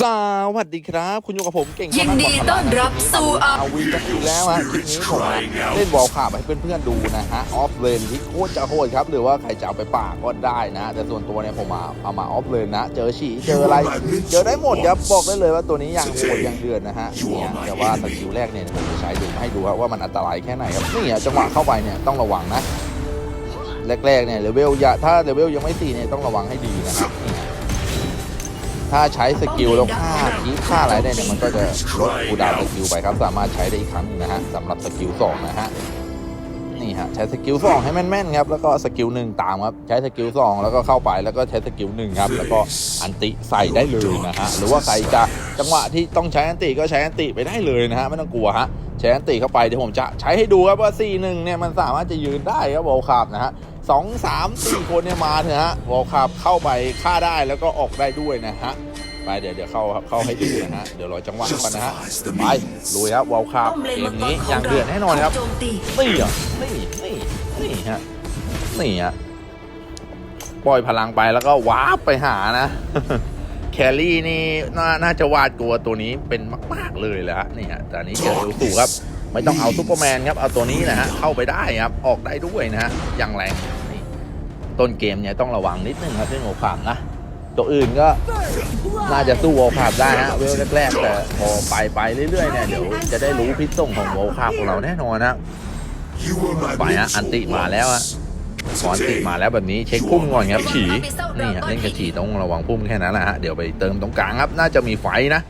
สวัสดีครับ คุณอยู่กับผมเก่งยินดีต้อนรับสู่อาเอาวีกันอีกแล้วฮะคลิปนี้ผมเล่นบอลขาบให้เพื่อนๆดูนะฮะออฟเลนที่โคตรจะโหดครับ หรือว่าใครจะเอาไปป่ากก็ได้นะ แต่ส่วนตัวเนี่ยผมเอาเอามาออฟเลนนะ เจอฉี่เจออะไร เจอได้หมดครับบอกได้เลยว่าตัวนี้ยังโหดยังเดือดนะฮะเนี่ยแต่ว่าสกิลแรกเนี่ยผมจะใช้ดูให้ดูครับว่ามันอันตรายแค่ไหนครับนี่อะจังหวะเข้าไปเนี่ยต้องระวังนะแรกๆเนี่ยเลเวลอย่าถ้าเลเวลยังไม่สี่เนี่ยต้องระวังให้ดีนะครับนี่ฮะ ถ้าใช้สกิลแล้วฆ่าคีฆ่าอะไรได้เนี่ยมันก็จะลดคูดาวสกิลไปครับ สามารถใช้ได้อีกครั้งหนึ่งนะฮะสำหรับสกิลสองนะฮะนี่ฮะใช้สกิลสองให้แม่นๆครับแล้วก็สกิลหนึ่งตามครับใช้สกิลสองแล้วก็เข้าไปแล้วก็ใช้สกิลหนึ่งครับแล้วก็อันติใส่ได้เลยนะฮะหรือว่าใครจะจังหวะที่ต้องใช้อันติก็ใช้อันติไปได้เลยนะฮะไม่ต้องกลัวฮะใช้อันติเข้าไปเดี๋ยวผมจะใช้ให้ดูครับว่าซีหนึ่งเนี่ยมันสามารถจะยืนได้ครับวอคาบนะฮะ สองสามสี่คนเนี่ยมาเถอะฮะวอลคับเข้าไปฆ่าได้แล้วก็ออกได้ด้วยนะฮะไปเดี๋ยวเดี๋ยวเข้าครับเข้าให้ดูนะฮะเดี๋ยวรอจังหวะก่อนนะฮะไปลุยครับวอลคับป้อมเลนเกมัมงกรนี้ขอย่างเดือดแน่นอนครับโจมตีนี่อะนี่นี่นี่ฮะนี่ฮะปล่อยพลังไปแล้วก็วาร์ปไปหานะแครี่นี่น่าน่าจะวาดกลัวตัวนี้เป็นมาก ๆเลยแหละฮะนี่ฮะแต่อันนี้เจอเอลสูครับไม่ต้องเอาซูเปอร์แมนครับ เอาตัวนี้นะฮะ เข้าไปได้ครับ ออกได้ด้วยนะฮะอย่างแรงนี่ ต้นเกมเนี่ยต้องระวังนิดนึงครับเรื่องโอคามนะ ตัวอื่นก็น่าจะสู้โอคามได้ฮะเวลแรกๆแต่พอไปไปเรื่อยๆเนี่ยเดี๋ยวจะได้รู้พิษส่งของโอคามของเราแน่นอนนะไปฮะอันติมาแล้วฮะขอนติมาแล้วแบบนี้เช็คพุ่มก่อนครับฉีนี่ฮะเล่นกับฉีต้องระวังพุ่มแค่นั้นแหละฮะเดี๋ยวไปเติมตรงกลางครับน่าจะมีไฟนะ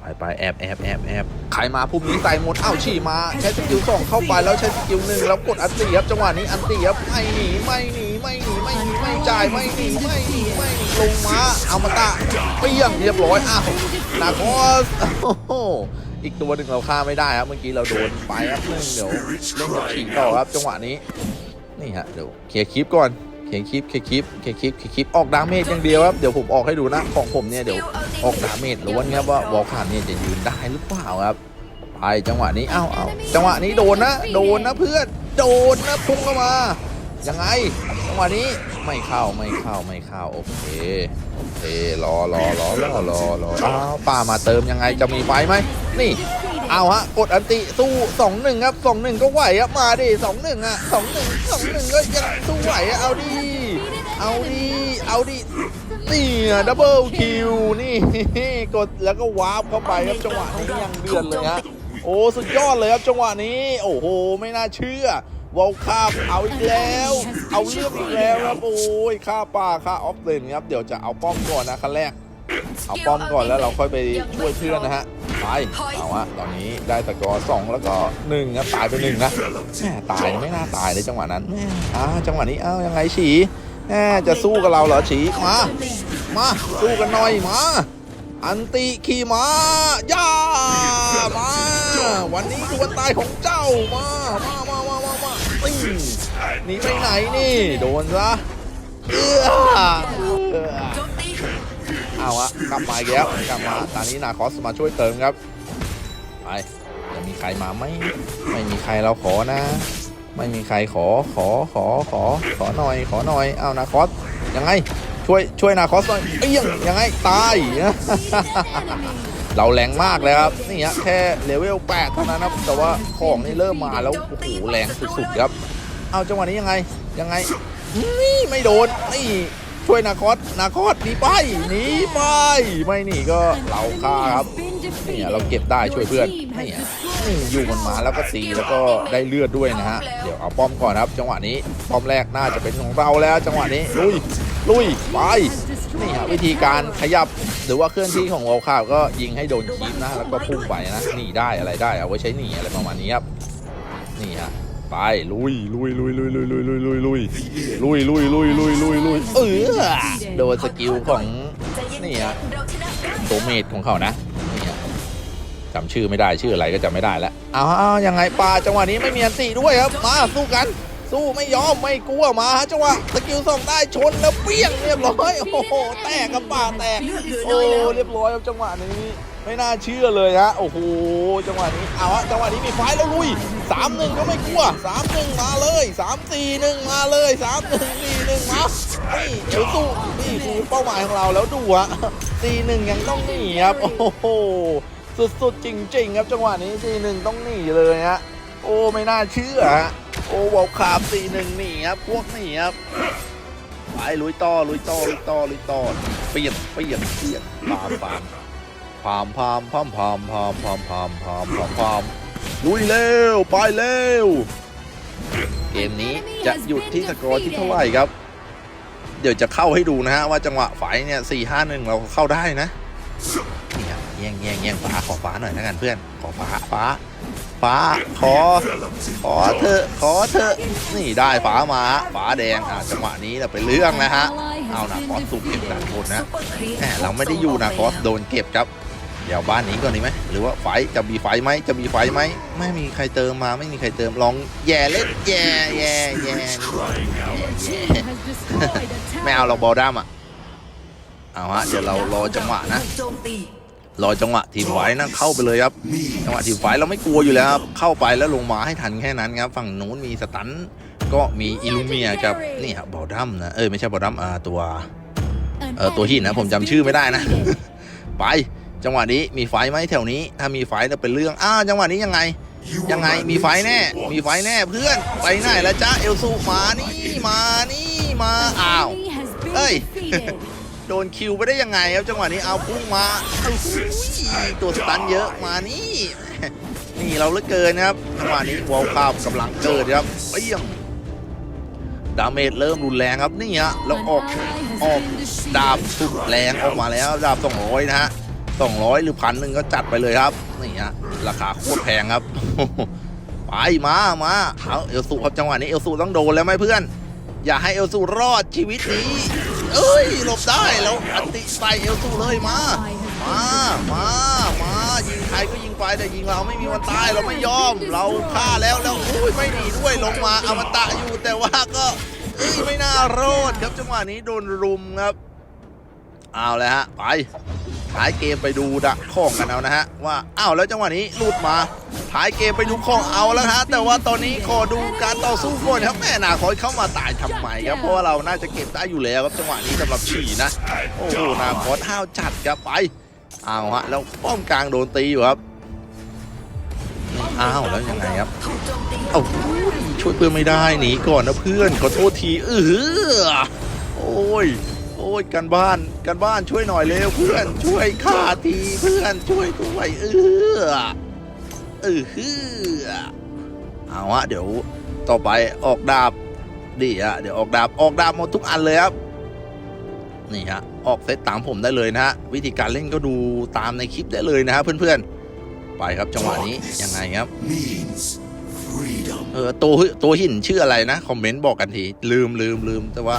ไปไปแอบแอบแอบแอบใครมาพุ่มนี้ใส่หมดอ้าวฉี่มาใช้สกิลสองเข้าไปแล้วใช้สกิลหนึ่งแล้วกดอันตีครับจังหวะนี้อันตีครับไม่หนีไม่หนี ไม่หนีไม่หนีไม่จ่ายไม่หนีไม่หนีไม่หนีลงมาเอามาตะเปี้ยงเรียบร้อยอ้าวนาคอสโอ้โหอีกตัวหนึ่งเราฆ่าไม่ได้ครับเมื่อกี้เราโดนไปครับเดี๋ยวเล่นกับฉี่ต่อครับจังหวะนี้นี่ฮะเดี๋ยวเคลียร์คลิปก่อนเคลียร์คลิปเคลียร์คลิปเคลียร์คลิปเคลียร์คลิปออกดาเมจอย่างเดียวครับเดี๋ยวผมออกให้ดูนะของผมเนี่ยเดี๋ยวออกดาเมจล้วนครับว่าวอลคานเนี่ยจะยืนได้หรือเปล่าครับไปจังหวะนี้เอ้าเอ้าจังหวะนี้โดนนะ โดนนะเพื่อน โดนนะพุ่งเข้ามา ยังไง หวะนี้ไม่เข้าไม่เข้าไม่เข้าโอเคโอเครอรอรอรอรอรออ้าวป้ามาเติมยังไงจะมีไฟไหมนี่เอาฮะกดอันติสู้สองหนึ่งครับสองหนึ่งก็ไหวครับมาดิสองหนึ่งอะสองหนึ่งสองหนึ่งก็ยังสู้ไหวอะเอาดิเอาดิเอาดินี่ดับเบิลคิวนี่กดแล้วก็วาร์ปเข้าไปครับจังหวะนี้ยังเดือดเลยฮะโอ้สุดยอดเลยครับจังหวะนี้ โอ้โหไม่น่าเชื่อ วอลคาบเอาอีกแล้ว เอาเรื่องอีกแล้วครับโอ้ยค่าป่าค่าออฟเลนครับเดี๋ยวจะเอาป้อมก่อนนะขั้นแรก เอาป้อมก่อนแล้วเราค่อยไปช่วยเพื่อนนะฮะไปเอาฮะตอนนี้ได้ตะกอร์สองแล้วก็หนึ่งครับตายไปหนึ่งนะแม่ตายไม่น่าตายเลยจังหวะนั้นแม่อ่าจังหวะนี้เอ้ายังไงฉีแม่จะสู้กับเราเหรอฉีมามาสู้กันหน่อยมาอันติขี่มาย่ามา วันนี้คือวันตายของเจ้ามามา หนีไปไหนนี่ โดนซะเอื้อเออเอาอะกลับมาอีกแล้วกลับมาตอนนี้นาคอสมาช่วยเติมครับไปจะมีใครมาไหมไม่มีใครเราขอนะ ไม่มีใครขอขอขอขอขอหน่อย ขอหน่อยเอานาคอสยังไงช่วยช่วยนาคอสหน่อยเอ้ยยังยังไงตาย เราแรงมากเลยครับนี่ฮะแค่เลเวล8เท่านั้นนะแต่ว่าของนี่เริ่มมาแล้วโอ้โหแรงสุดๆครับ เอาจังหวะนี้ยังไงยังไงนี่ไม่โดนนี่ช่วยนาคอสนาคอสหนีไปหนีไปไม่หนีก็เราฆ่าครับเนี่ยเราเก็บได้ช่วยเพื่อนนี่ยนี่อยู่มันมาแล้วก็ตีแล้วก็ได้เลือดด้วยนะฮะเดี๋ยวเอาป้อมก่อนครับ จังหวะนี้ป้อมแรกน่าจะเป็นของเราแล้ว จังหวะนี้ลุยลุยไป นี่ฮะวิธีการขยับหรือว่าเคลื่อนที่ของวอลคาก็ยิงให้โดนคีบนะแล้วก็พุ่งไปนะหนีได้อะไรได้เอาไว้ใช้หนีอะไรประมาณนี้ครับนี่ฮะไปลุยลุยลุยลุยลุยลุยลุยลุยลุยลุยลุยลุยลุยลุยลุยเออโดนสกิลของนี่ฮะเราชนะได้โตเมดของเขานะนี่ฮะจำชื่อไม่ได้ชื่ออะไรก็จำไม่ได้แล้วเอาเอายังไงปลาจังหวะนี้ไม่มีอันติด้วยครับมาสู้กัน สู้ไม่ยอมไม่กลัวมาฮะจังหวะสกิลส่องได้ชนแล้วเปี้ยงเรียบร้อยโอ้โหแตกกับป่าแตกเลือดเหลือโอ้น้อยแล้วเรียบร้อยครับจังหวะนี้แหไม่น่าเชื่อเลยฮะโอ้โหจังหวะนี้เอาฮะจังหวะนี้มีไฟแล้วลุยสามหนึ่งก็ไม่กลัวสามหนึ่งมาเลยสามสี่หนึ่งมาเลยสามหนึ่งสี่หนึ่งมานี่เดี๋ยวสู้นี่คือเป้าหมายของเราแล้วดูฮะสี่หนึ่งยังต้องหนีครับโอ้โหสุดๆจริงๆครับจังหวะนี้สี่หนึ่งต้องหนีเลยฮะโอ้ไม่น่าเชื่อฮะ โอ้วอลคาบสี่หนึ่งหนีครับพวกหนีครับไปลุยต่อลุยต่อลุยต่อลุยต่อเปลี่ยนเปลี่ยนเปลี่ยนปามปามพามพามพามพามพามพามพามพามพามพามลุยเร็วไปเร็วเกมนี้จะหยุดที่สกอร์ที่เท่าไหร่ครับ เดี๋ยวจะเข้าให้ดูนะฮะว่าจังหวะไฟเนี่ยสี่ห้าหนึ่งเราเข้าได้นะเนี่ยแย่งแย่งแย่งฟ้าขอฟ้าหน่อยนะกันเพื่อนขอฟ้าฟ้า ฟ้าขอ ขอเถอะขอเถอะนี่ได้ฝามาฝาแดงอะจังหวะนี้เราไปเรื่องนะฮะเอานะคอสสูบเก็บด้านบนนะแหมเราไม่ได้อยู่นะคอสโดนเก็บครับเดี๋ยวบ้านนี้ก่อนดีไหมหรือว่าไฟจะมีไฟไหมจะมีไฟไหมไม่มีใครเติมมาไม่มีใครเติมลองแย่เล่นแย่แย่แย่ไม่เอาเราบอลด้ามอะเอาฮะเดี๋ยวเรารอจังหวะนะ รอจังหวะทีมไฟนั่งเข้าไปเลยครับ จังหวะทีมไฟเราไม่กลัวอยู่แล้วครับ เข้าไปแล้วลงมาให้ทันแค่นั้นครับ ฝั่งนู้นมีสตันก็มีอิลูเมียกับนี่ครับบอดัมนะ เอ้ยไม่ใช่บอดัมอ่าตัวเออตัวหินนะผมจำชื่อไม่ได้นะ ไปจังหวะนี้มีไฟไหมแถวนี้ ถ้ามีไฟจะเป็นเรื่องอ้าวจังหวะนี้ยังไง ยังไงมีไฟแน่ มีไฟแน่เพื่อนไปไหนแล้วจ้าเอลซูมานี่มานี่มาอ้าวเอ้ย โดนคิวไปได้ยังไงครับจังหวะนี้เอาพุ่งมาโอ้โหตัวสตันเยอะมานี่นี่เราเลือเกินนะครับจังหวะนี้วอลคาบกำลังเกิดครับเปี้ยงดาเมจเริ่มรุนแรงครับนี่ฮะแล้วออกออกดาบสุดแรงออกมาแล้วดาบสองร้อยนะฮะสองร้อยหรือพันหนึ่งก็จัดไปเลยครับนี่ฮะราคาโคตรแพงครับไปมามาเอาเอลซูครับจังหวะนี้เอลซูต้องโดนแล้วไหมเพื่อน อย่าให้เอลซูรอดชีวิตนี้ เอ้ยหลบได้แล้วอันติใส่เอลซูเลยมา มามามายิงใครก็ยิงไปแต่ยิงเราไม่มีวันตายเราไม่ยอม เราฆ่าแล้วแล้วอุ้ยไม่หนีด้วยลงมาอมตะอยู่แต่ว่าก็เอ้ยไม่น่ารอดครับจังหวะนี้โดนรุมครับ เอาเลยฮะไป ท้ายเกมไปดูดักของกันเอานะฮะว่าอ้าวแล้วจังหวะนี้ลุดมาท้ายเกมไปดูข้องเอาแล้วฮะแต่ว่าตอนนี้ขอดูการต่อสู้ก่อนครับแม่นาคอยเข้ามาตายทำไมครับเพราะว่าเราน่าจะเก็บได้อยู่แล้วครับจังหวะนี้สำหรับฉี่นะโอ้โหนาคอสห้าวจัดครับไปเอาฮะแล้วป้อมกลางโดนตีอยู่ครับนี่อ้าวแล้วยังไงครับโจมตีเอ้าช่วยเพื่อนไม่ได้หนีก่อนนะเพื่อนขอโทษทีเออโอ้ย อ้ยกันบ้านกันบ้านช่วยหน่อยเร็วเพื่อนช่วยข้าทีเพื่อนช่วยด้วยเออเออฮือเอาฮะเดี๋ยวต่อไปออกดาบดีฮะเดี๋ยวออกดาบออกดาบหมดทุกอันเลยครับนี่ฮะออกเซตตามผมได้เลยนะฮะวิธีการเล่นก็ดูตามในคลิปได้เลยนะฮะเพื่อนๆ ไปครับจังหวะนี้ยังไงครับ means freedom. เออตัวตัวหินชื่ออะไรนะ คอมเมนต์บอกกันที ลืมลืมลืมแต่ว่า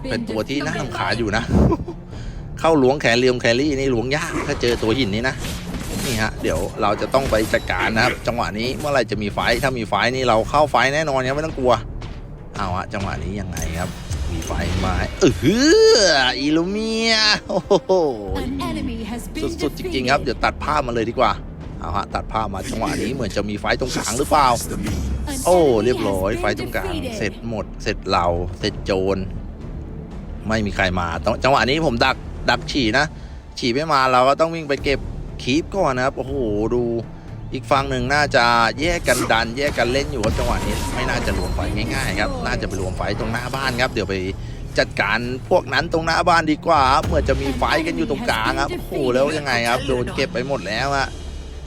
เป็เป็นนตัตัววที่ที่น่าน่ารำรำคาคาญญออยู่ยู่นะ เข้าหลวงแขนเลียมแครี่นี่หลวงยากถ้าเจอตัวหินนี้นะนี่ฮะเดี๋ยวเราจะต้องไปจัดการนะครับ จังหวะนี้เมื่อไหรจะมีไฟท์ถ้ามีไฟท์นี่เราเข้าไฟท์แน่นอนครับไม่ต้องกลัวเอาฮะจังหวะนี้ยังไงครับ มีไฟท์มาเออฮืออิลูเมียโอ้โหสุดๆจริงๆครับเดี๋ยวตัดภาพมาเลยดีกว่าเอาฮะตัดภาพมาจังหวะนี้เหมือนจะมีไฟท์ตรงกลางหรือเปล่า The means. โอ้ เรียบร้อยไฟตรงกลาง เสร็จหมด เสร็จเราเสร็จโจร ไม่มีใครมาจังหวะนี้ผมดักดักฉี่นะ ฉี่ไม่มาเราก็ต้องวิ่งไปเก็บคีปก่อนนะครับ โอ้โหดูอีกฝั่งหนึ่งน่าจะแยกกันดัน แยกกันเล่นอยู่ครับจังหวะนี้ไม่น่าจะรวมไฟง่ายๆครับ น่าจะไปรวมไฟตรงหน้าบ้านครับ เดี๋ยวไปจัดการพวกนั้นตรงหน้าบ้านดีกว่าครับเมื่อจะมีไฟกันอยู่ตรงกลางครับโอ้โหแล้วยังไงครับโดนเก็บไปหมดแล้วอะ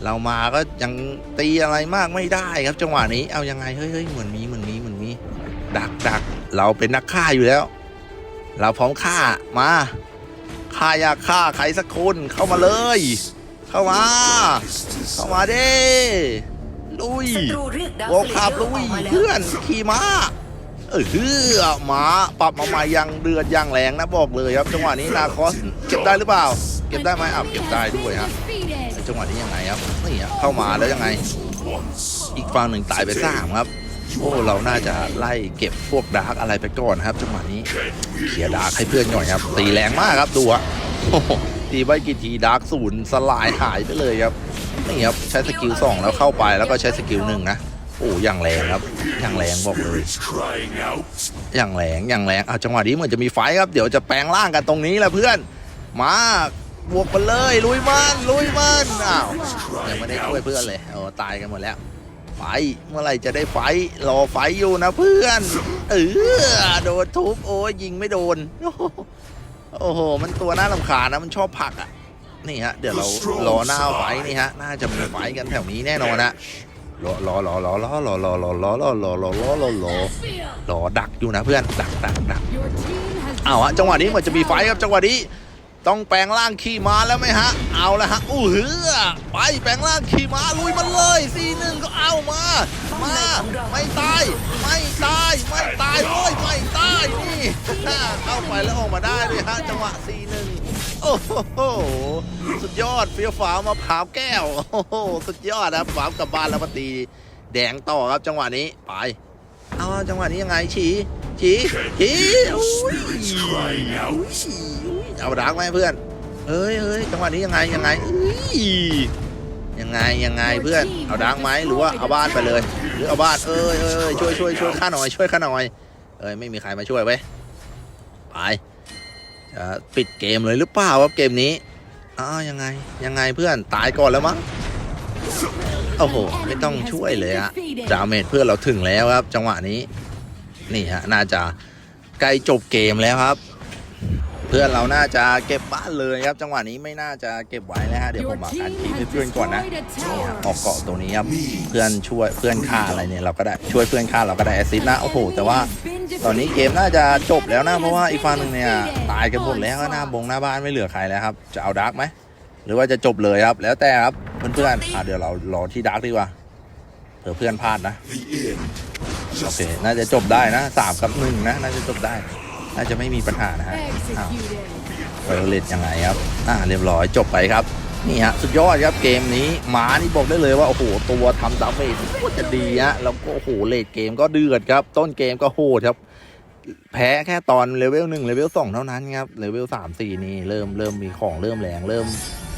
เรามาก็ยังตีอะไรมากไม่ได้ครับ จังหวะนี้เอายังไงเฮ้ยเฮ้ยเหมือนมีเหมือนมีเหมือนมีดักดักเราเป็นนักฆ่าอยู่แล้ว เราพร้อมฆ่ามาฆ่าอยากฆ่าใครสักคนเข้ามาเลย เข้ามา เข้ามาเด้ลุยศัตรูเรียกดาววอลสเลคาบเยอลุร์ออยกมาแล้วเพื่อนขี่ม้าเออเฮือหมาปรับมาใหม่ยังเดือดยังแรงนะบอกเลยครับ จังหวะนี้นาคอสเก็บได้หรือเปล่า เก็บได้ไหมอะเก็บได้ด้วยฮะแต่จังหวะนี้ยังไงครับนี่ฮะเข้ามาแล้วยังไง อีกฝั่งหนึ่งตายไปสามครับ โอ้เราน่าจะไล่เก็บพวกดาร์กอะไรไปก่อนครับจังหวะนี้เคลียดาร์กให้เพื่อนหน่อยครับ ตีแรงมากครับดูอะตีไปกี่ทีดาร์กศูนย์สลายหายไปเลยครับนี่ครับใช้สกิลสองแล้วเข้าไปแล้วก็ใช้สกิลหนึ่งนะโอ้อย่างแรงครับอย่างแรงบอกเลยอย่างแรงอย่างแรงเอาจังหวะนี้เหมือนจะมีไฟครับเดี๋ยวจะแปลงร่างกันตรงนี้แหละเพื่อน มาบวกกันเลยลุยมันลุยมันอ้าวยังไม่ได้ช่วยเพื่อนเลยโอ้ตายกันหมดแล้ว ไปเมื่อไหร่จะได้ไฟ รอไฟอยู่นะเพื่อน เออโดนทุบโอ้ยยิงไม่โดน โอ้โห มันตัวน่าลำคาญนะมันชอบผักอะ นี่ฮะ เดี๋ยวเรารอหน้าไฟนี่ฮะ น่าจะมีไฟกันแถวนี้แน่นอนนะรอรอรอรอรอรอรอรอรอรอรอรอรอรอรอรอดักอยู่นะเพื่อน ดักดักดักเอาฮะจังหวะนี้เหมือนจะมีไฟครับจังหวะนี้ ต้องแปลงร่างขี่ม้าแล้วไหมฮะ เอาละฮะอู้หือไปแปลงร่างขี่ม้าลุยมันเลยซีหนึ่งก็เอามา มา ไม่ตาย ไม่ตาย ไม่ตายโอ้ยไม่ตายนี่เข้าไปแล้วออกมาได้ด้วยฮะจังหวะซีหนึ่งโอ้โหสุดยอดเฟี้ยวฟ้าวมาผาวแก้วโอ้โหสุดยอดครับฝาวกลับบ้านแล้วมาตีแดงต่อครับจังหวะนี้ไปเอาจังหวะนี้ยังไงฉีฉีฉีอุ้ย It's crying out. เอาดักไหมเพื่อนเฮ้ยเฮ้ยจังหวะนี้ยังไงยังไงเอ้ยยังไงยังไงเพื่อนเอาดักไหมหรือว่าเอาบ้านไปเลย หรือเอาบ้านเอ้ยเอ้ยเอ้ยช่วยช่วยช่วยข้าหน่อยช่วยข้าหน่อยเอ้ยไม่มีใครมาช่วยไว้ยไปจะปิดเกมเลยหรือเปล่าครับเกมนี้อ้าวยังไงยังไงเพื่อนตายก่อนแล้วมั้งโอ้โหไม่ต้องช่วยเลยอะดาเมจเพื่อนเราถึงแล้วครับ จังหวะนี้ นี่ฮะน่าจะใกล้จบเกมแล้วครับ เพื่อนเราน่าจะเก็บบ้านเลยครับ จังหวะนี้ไม่น่าจะเก็บไว้นะฮะเดี๋ยวผมมาการทีให้เพื่อนก่อนนะนี่ฮะออกเกาะตัวนี้ครับเพื่อนช่วยเพื่อนฆ่าอะไรเนี่ยเราก็ได้ช่วยเพื่อนฆ่าเราก็ได้แอสซิสต์นะโอ้โหแต่ว่าตอนนี้เกมน่าจะจบแล้วนะเพราะว่าอีกฝั่งหนึ่งเนี่ยตายกันหมดแล้วหน้าบงหน้าบ้านไม่เหลือใครแล้วครับจะเอาดาร์กไหมหรือว่าจะจบเลยครับ แล้วแต่ครับเพื่อนๆอะเดี๋ยวเรารอที่ดาร์กดีกว่าเผื่อเพื่อนพลาดนะ The end. โอเคน่าจะจบได้นะสามกับหนึ่งนะน่าจะจบได้ น่าจะไม่มีปัญหานะฮะอ้าวไวโอเลตยังไงครับ อ่าเรียบร้อยจบไปครับ นี่ฮะสุดยอดครับเกมนี้หมานี่บอกได้เลยว่าโอ้โหตัวทำดาเมจโคตรจะดีฮะแล้วก็โอ้โหเลดเกมก็เดือดครับ ต้นเกมก็โหดครับ แพ้แค่ตอนเลเวลหนึ่งเลเวลสองเท่านั้นครับเลเวลสามสี่นี่เริ่มเริ่มมีของเริ่มแรงเริ่ม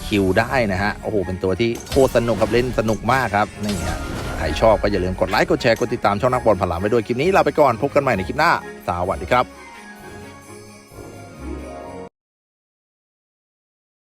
คิวได้นะฮะโอ้โหเป็นตัวที่โคตรสนุกครับเล่นสนุกมากครับนี่ฮะใครชอบก็อย่าลืมกดไลค์กดแชร์กดติดตามช่องนักบอลพลามไปด้วยคลิปนี้ลาไปก่อนพบกันใหม่ในคลิปหน้าสวัสดีครับ